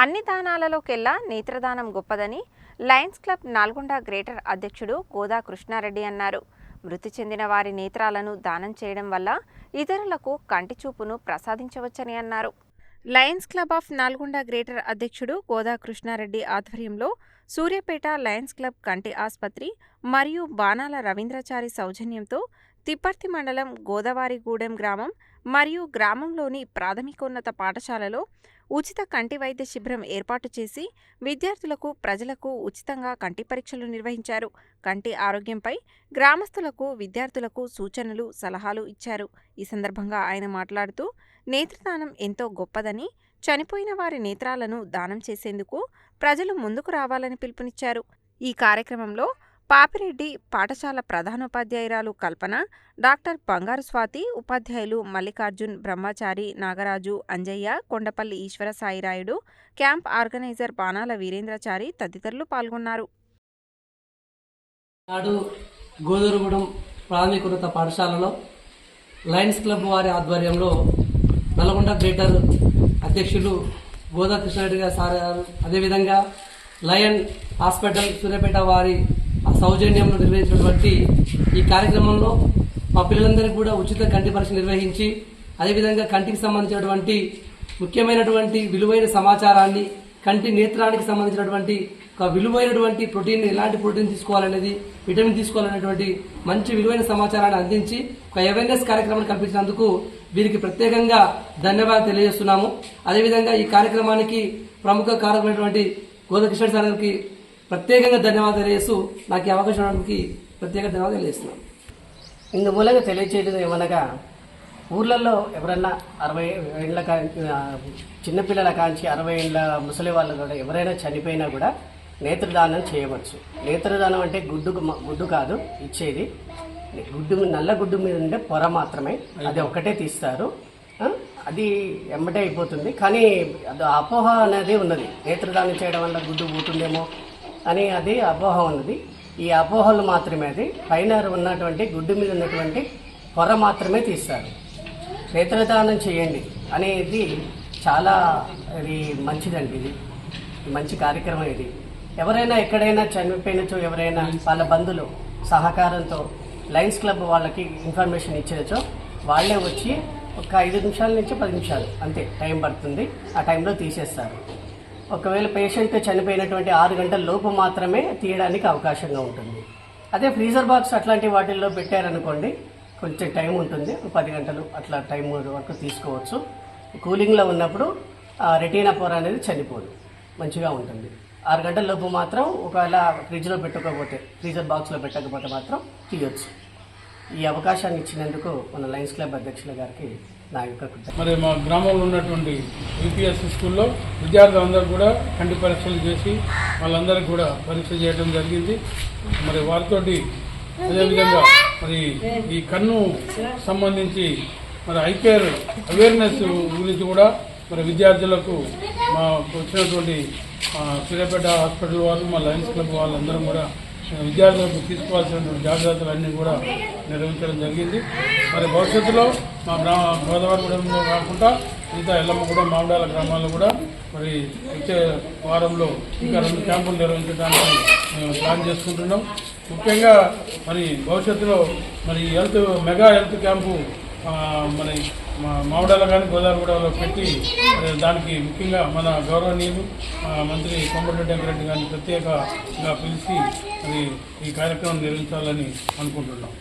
అన్ని దానాలలోకెల్లా నేత్రదానం గొప్పదని Lions club Nalgonda greater అధ్యక్షుడు గోదా కృష్ణారెడ్డి అన్నారు. మృతి చెందిన వారి నేత్రాలను దానం చేయడం వల్ల ఇతరులకు కంటి చూపును ప్రసాదించవచ్చని అన్నారు. Lions club of Nalgonda greater అధ్యక్షుడు గోదా కృష్ణారెడ్డి ఆధ్వర్యంలో సూర్యాపేట లయన్స్ క్లబ్ కంటి ఆసుపత్రి మరియు బాణాల రవీంద్రచారి సౌజన్యంతో తిప్పర్తి మండలం గోదావరిగూడెం గ్రామం మరియు గ్రామంలోని ప్రాథమికోన్నత పాఠశాలలో ఉచిత కంటి వైద్య శిబిరం ఏర్పాటు చేసి విద్యార్థులకు ప్రజలకు ఉచితంగా కంటి పరీక్షలు నిర్వహించారు. కంటి ఆరోగ్యంపై గ్రామస్తులకు విద్యార్థులకు సూచనలు సలహాలు ఇచ్చారు. ఈ సందర్భంగా ఆయన మాట్లాడుతూ నేత్రదానం ఎంతో గొప్పదని చనిపోయిన వారి నేత్రాలను దానం చేసేందుకు ప్రజలు ముందుకు రావాలని పిలుపునిచ్చారు. ఈ కార్యక్రమంలో పాపిరెడ్డి పాఠశాల ప్రధానోపాధ్యాయురాలు కల్పన డాక్టర్ బంగారు స్వాతి ఉపాధ్యాయులు మల్లికార్జున్ బ్రహ్మచారి నాగరాజు అంజయ్య కొండపల్లి ఈశ్వర సాయిరాయుడు క్యాంప్ ఆర్గనైజర్ బాణాల వీరేంద్రచారి తదితరులు పాల్గొన్నారు. నాడు గోదూరుగూడెం ప్రాథమికోన్నత పాఠశాలలో లయన్స్ క్లబ్ వారి ఆధ్వర్యంలో నల్గొండ గ్రేటర్ అధ్యక్షులు గోదా కృష్ణారెడ్డి గారు సార్ అదేవిధంగా లయన్ హాస్పిటల్ సూర్యాపేట వారి సౌజన్యంలో నిర్వహించినటువంటి ఈ కార్యక్రమంలో మా పిల్లలందరికీ కూడా ఉచిత కంటి పరీక్ష నిర్వహించి అదేవిధంగా కంటికి సంబంధించినటువంటి ముఖ్యమైనటువంటి విలువైన సమాచారాన్ని కంటి నేత్రానికి సంబంధించినటువంటి ఒక విలువైనటువంటి ప్రోటీన్ ఎలాంటి ప్రోటీన్ తీసుకోవాలనేది విటమిన్ తీసుకోవాలనేటువంటి మంచి విలువైన సమాచారాన్ని అందించి ఒక అవేర్నెస్ కార్యక్రమాన్ని కల్పించినందుకు వీరికి ప్రత్యేకంగా ధన్యవాదాలు తెలియజేస్తున్నాము. అదేవిధంగా ఈ కార్యక్రమానికి ప్రముఖ కారకులైనటువంటి గోదకృష్ణ సార్ గారికి ప్రత్యేకంగా ధన్యవాదాలు తెలియజేస్తూ నాకు ఈ అవకాశం ఇవ్వడానికి ప్రత్యేక ధన్యవాదాలు వేస్తున్నాను ఇందు మూలంగా తెలియచేయడం ఏమనగా ఊర్లలో ఎవరన్నా అరవై ఏళ్ళ కా చిన్నపిల్లల కాంచి అరవై ఏళ్ళ ముసలి వాళ్ళు కూడా ఎవరైనా చనిపోయినా కూడా నేత్రదానం చేయవచ్చు. నేత్రదానం అంటే గుడ్డు గుడ్డు కాదు ఇచ్చేది. గుడ్డు మీద- నల్ల గుడ్డు మీద ఉండే పొర మాత్రమే అది ఒకటే తీస్తారు. అది ఎమ్మటే అయిపోతుంది. కానీ అది అపోహ అనేది ఉన్నది. నేత్రదానం చేయడం వల్ల గుడ్డు పోతుందేమో అని అది అపోహ ఉన్నది. ఈ అపోహలు మాత్రమే అది. పైన ఉన్నటువంటి గుడ్డు మీద ఉన్నటువంటి పొర మాత్రమే తీస్తారు. నేత్రదానం చేయండి అనేది చాలా ఇది మంచిదండి ఇది. మంచి కార్యక్రమం ఇది. ఎవరైనా ఎక్కడైనా చనిపోయినచో ఎవరైనా వాళ్ళ బంధువులు సహకారంతో లయన్స్ క్లబ్ వాళ్ళకి ఇన్ఫర్మేషన్ ఇచ్చినచో వాళ్ళే వచ్చి ఒక ఐదు నిమిషాల నుంచి పది నిమిషాలు అంతే టైం పడుతుంది. ఆ టైంలో తీసేస్తారు. ఒకవేళ పేషెంట్ చనిపోయినటువంటి ఆరు గంటల లోపు మాత్రమే తీయడానికి అవకాశంగా ఉంటుంది. అదే ఫ్రీజర్ బాక్స్ అట్లాంటి వాటిల్లో పెట్టారనుకోండి కొంచెం టైం ఉంటుంది. పది గంటలు అట్లా టైం వరకు తీసుకోవచ్చు. కూలింగ్లో ఉన్నప్పుడు ఆ రెటీనా పొర అనేది చనిపోదు. మంచిగా ఉంటుంది. ఆరు గంటల లోపు మాత్రం ఒకవేళ ఫ్రిడ్జ్లో పెట్టకపోతే ఫ్రీజర్ బాక్స్లో పెట్టకపోతే మాత్రం తీయొచ్చు. ఈ అవకాశాన్ని ఇచ్చినందుకు మన లయన్స్ క్లబ్ అధ్యక్షుల గారికి నా యొక్క మరి మా గ్రామంలో ఉన్నటువంటి యూపీఎస్ స్కూల్లో విద్యార్థులందరూ కూడా కంటి పరీక్షలు చేసి వాళ్ళందరికీ కూడా పరీక్ష చేయడం జరిగింది. మరి వారితోటి అదేవిధంగా మరి ఈ కన్ను సంబంధించి మరి ఐ కేర్ అవేర్నెస్ గురించి కూడా మరి విద్యార్థులకు మా వచ్చినటువంటి సూర్యాపేట హాస్పిటల్ వాళ్ళు మా లయన్స్ క్లబ్ వాళ్ళందరం కూడా విద్యార్థులకు తీసుకోవాల్సినటువంటి జాగ్రత్తలన్నీ కూడా నిర్వహించడం జరిగింది. మరి భవిష్యత్తులో మా గ్రామ గోదావరిగూడెంలో కాకుండా మిగతా ఎల్లమ్మగూడెం మామిడాల గ్రామాల్లో కూడా మరి వచ్చే వారంలో ఇంకా రెండు క్యాంపులు నిర్వహించడానికి మేము ప్లాన్ చేసుకుంటున్నాం. ముఖ్యంగా మరి భవిష్యత్తులో మరి హెల్త్ మెగా హెల్త్ క్యాంపు మన మామిడాలో మా మామిడాల కానీ గోదావరిగూడలో పెట్టి దానికి ముఖ్యంగా మన గౌరవనీయులు మంత్రి కోమటిరెడ్డి వెంకరెడ్డి గారిని ప్రత్యేకంగా పిలిచి అది ఈ కార్యక్రమం నిర్వహించాలని అనుకుంటున్నాం.